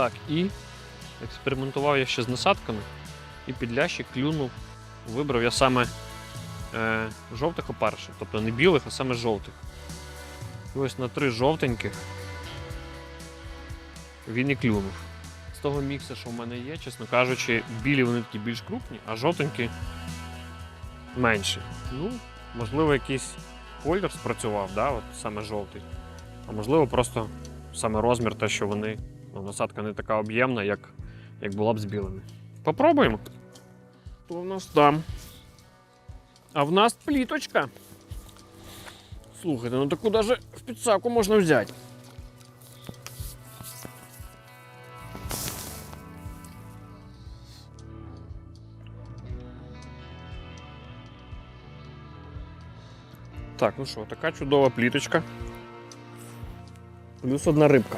Так, і експериментував я ще з насадками. І під лящик клюнув. Вибрав я саме е, жовтих опарших, тобто не білих, а саме жовтих. І ось на три жовтеньких він і клюнув. З того мікса, що в мене є, чесно кажучи, білі вони такі більш крупні, а жовтенькі менші. Ну, можливо, якийсь колір спрацював, да? От саме жовтий. А можливо, просто саме розмір, те, що вони, насадка не така об'ємна, як, як була б з білими. Попробуємо. Що в нас там? А в нас пліточка. Слухайте, ну таку даже в підсаку можна взяти. Так, ну що, така чудова пліточка. Плюс одна рибка.